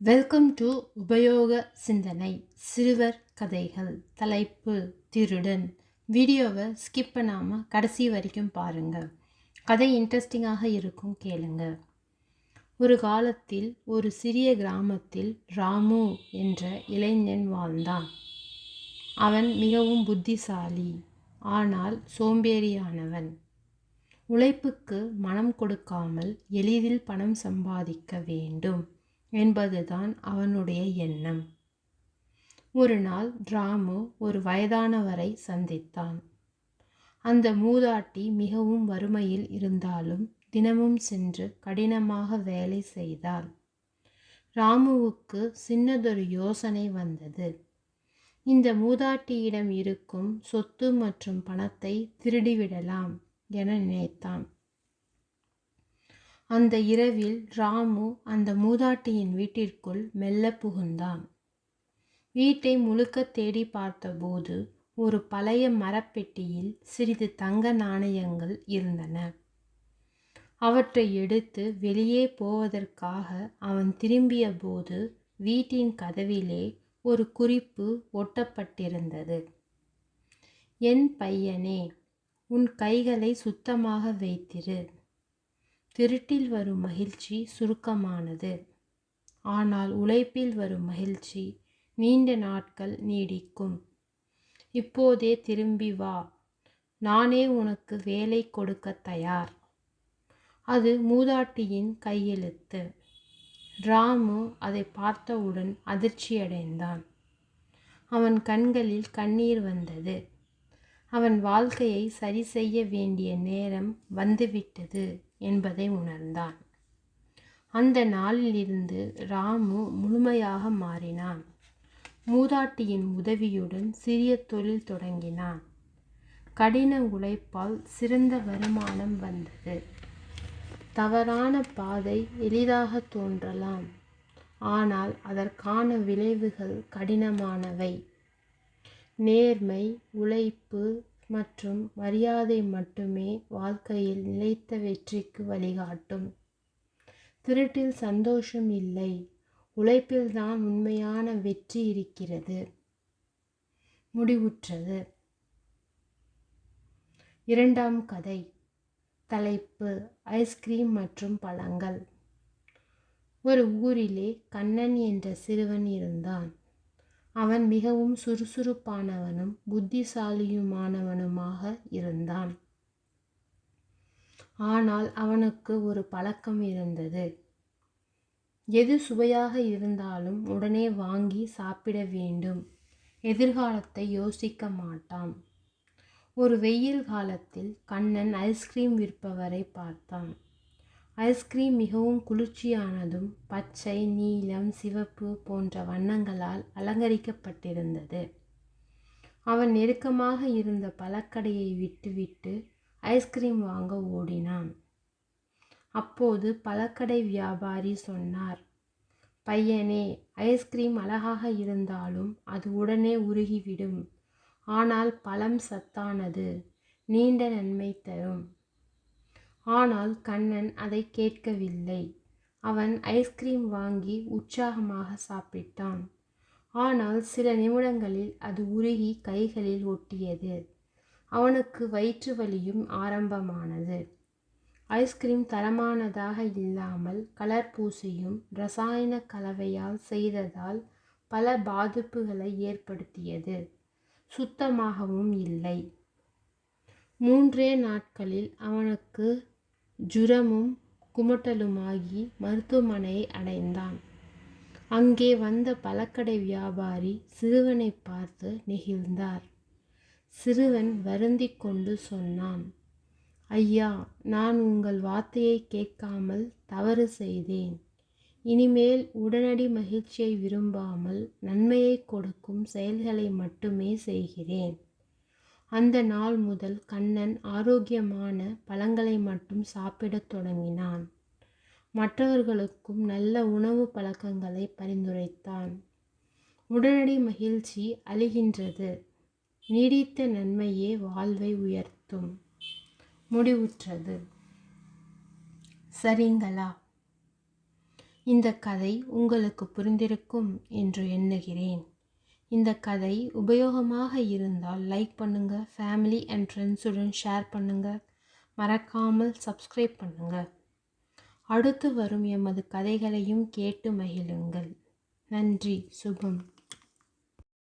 Welcome to உபயோக சிந்தனை சிறுவர் கதைகள் தலைப்பு திருடன். வீடியோவை ஸ்கிப் பண்ணாமல் கடைசி வரைக்கும் பாருங்கள் கதை இன்ட்ரெஸ்டிங்காக இருக்கும் கேளுங்க. ஒரு காலத்தில் ஒரு சிறிய கிராமத்தில் ராமு என்ற இளைஞன் வாழ்ந்தான். அவன் மிகவும் புத்திசாலி ஆனால் சோம்பேறியானவன். உழைப்புக்கு மனம் கொடுக்காமல் எளிதில் பணம் சம்பாதிக்க வேண்டும். என்பதுதான் அவனுடைய எண்ணம். ஒரு நாள் ராமு ஒரு வயதானவரை சந்தித்தான். அந்த மூதாட்டி மிகவும் வறுமையில் இருந்தாலும் தினமும் சென்று கடினமாக வேலை செய்தாள். ராமுவுக்கு சின்னதொரு யோசனை வந்தது. இந்த மூதாட்டியிடம் இருக்கும் சொத்து மற்றும் பணத்தை திருடிவிடலாம் என நினைத்தான். அந்த இரவில் ராமு அந்த மூதாட்டியின் வீட்டிற்குள் மெல்ல புகுந்தான். வீட்டை முழுக்க தேடி பார்த்தபோது ஒரு பழைய மரப்பெட்டியில் சிறிது தங்க நாணயங்கள் இருந்தன. அவற்றை எடுத்து வெளியே போவதற்காக அவன் திரும்பிய போது வீட்டின் கதவிலே ஒரு குறிப்பு ஒட்டப்பட்டிருந்தது. என் பையனே உன் கைகளை சுத்தமாக வைத்திரு. திருட்டில் வரும் மகிழ்ச்சி சுருக்கமானது. ஆனால் உழைப்பில் வரும் மகிழ்ச்சி நீண்ட நாட்கள் நீடிக்கும். இப்போதே திரும்பி வா. நானே உனக்கு வேலை கொடுக்க தயார். அது மூதாட்டியின் கையெழுத்து. ராமு அதை பார்த்தவுடன் அதிர்ச்சியடைந்தான். அவன் கண்களில் கண்ணீர் வந்தது. அவன் வாழ்க்கையை சரி செய்ய வேண்டிய நேரம் வந்துவிட்டது. என்பதை உணர்ந்தான். அந்த நாளிலிருந்து ராமு முழுமையாக மாறினான். மூதாட்டியின் உதவியுடன் சிறிய தொழில் தொடங்கினான். கடின உழைப்பால் சிறந்த வருமானம் வந்தது. தவறான பாதை எளிதாக தோன்றலாம். ஆனால் அதற்கான விளைவுகள் கடினமானவை. நேர்மை உழைப்பு மற்றும் மரியாதை மட்டுமே வாழ்க்கையில் நிலைத்த வெற்றிக்கு வழிகாட்டும். திருட்டில் சந்தோஷம் இல்லை. உழைப்பில்தான் உண்மையான வெற்றி இருக்கிறது. முடிவுற்றது. இரண்டாம் கதை. தலைப்பு. ஐஸ்கிரீம் மற்றும் பழங்கள். ஒரு ஊரிலே கண்ணன் என்ற சிறுவன் இருந்தான். அவன் மிகவும் சுறுசுறுப்பானவனும் புத்திசாலியுமானவனுமாக இருந்தான். ஆனால் அவனுக்கு ஒரு பழக்கம் இருந்தது. எது சுவையாக இருந்தாலும் உடனே வாங்கி சாப்பிட வேண்டும். எதிர்காலத்தை யோசிக்க மாட்டான். ஒரு வெயில் காலத்தில் கண்ணன் ஐஸ்கிரீம் விற்பவரை பார்த்தான். ஐஸ்கிரீம் மிகவும் குளிர்ச்சியானதும் பச்சை நீலம் சிவப்பு போன்ற வண்ணங்களால் அலங்கரிக்கப்பட்டிருந்தது. அவன் நெருக்கமாக இருந்த பழக்கடையை விட்டுவிட்டு ஐஸ்கிரீம் வாங்க ஓடினான். அப்போது பழக்கடை வியாபாரி சொன்னார் பையனே ஐஸ்கிரீம் அழகாக இருந்தாலும் அது உடனே உருகிவிடும். ஆனால் பழம் சத்தானது. நீண்ட நன்மை தரும். ஆனால் கண்ணன் அதை கேட்கவில்லை. அவன் ஐஸ்கிரீம் வாங்கி உற்சாகமாக சாப்பிட்டான். ஆனால் சில நிமிடங்களில் அது உருகி கைகளில் ஒட்டியது. அவனுக்கு வயிற்று வலியும் ஆரம்பமானது. ஐஸ்கிரீம் தரமானதாக இல்லாமல் கலர் பூசியும் ரசாயன கலவையால் செய்ததால் பல பாதிப்புகளை ஏற்படுத்தியது. சுத்தமாகவும் இல்லை. மூன்றே நாட்களில் அவனுக்கு ஜுரமும் குமட்டலுமாகி மருத்துவமனையை அடைந்தான். அங்கே வந்த பழக்கடை வியாபாரி சிறுவனை பார்த்து நெகிழ்ந்தார். சிறுவன் வருந்தி கொண்டு சொன்னான் ஐயா நான் உங்கள் வார்த்தையை கேட்காமல் தவறு செய்தேன். இனிமேல் உடனடி மகிழ்ச்சியை விரும்பாமல் நன்மையை கொடுக்கும் செயல்களை மட்டுமே செய்கிறேன். அந்த நாள் முதல் கண்ணன் ஆரோக்கியமான பழங்களை மட்டும் சாப்பிடத் தொடங்கினான். மற்றவர்களுக்கும் நல்ல உணவு பழக்கங்களை பரிந்துரைத்தான். உடனடி மகிழ்ச்சி அழிகின்றது நீடித்த நன்மையே வாழ்வை உயர்த்தும். முடிவுற்றது. சரிங்களா? இந்த கதை உங்களுக்கு புரிந்திருக்கும் என்று எண்ணுகிறேன். இந்த கதை உபயோகமாக இருந்தால் லைக் பண்ணுங்கள் ஃபேமிலி அண்ட் ஃப்ரெண்ட்ஸுடன் ஷேர் பண்ணுங்கள் மறக்காமல் சப்ஸ்கிரைப் பண்ணுங்கள் அடுத்து வரும் எமது கதைகளையும் கேட்டு மகிழுங்கள். நன்றி சுபம்.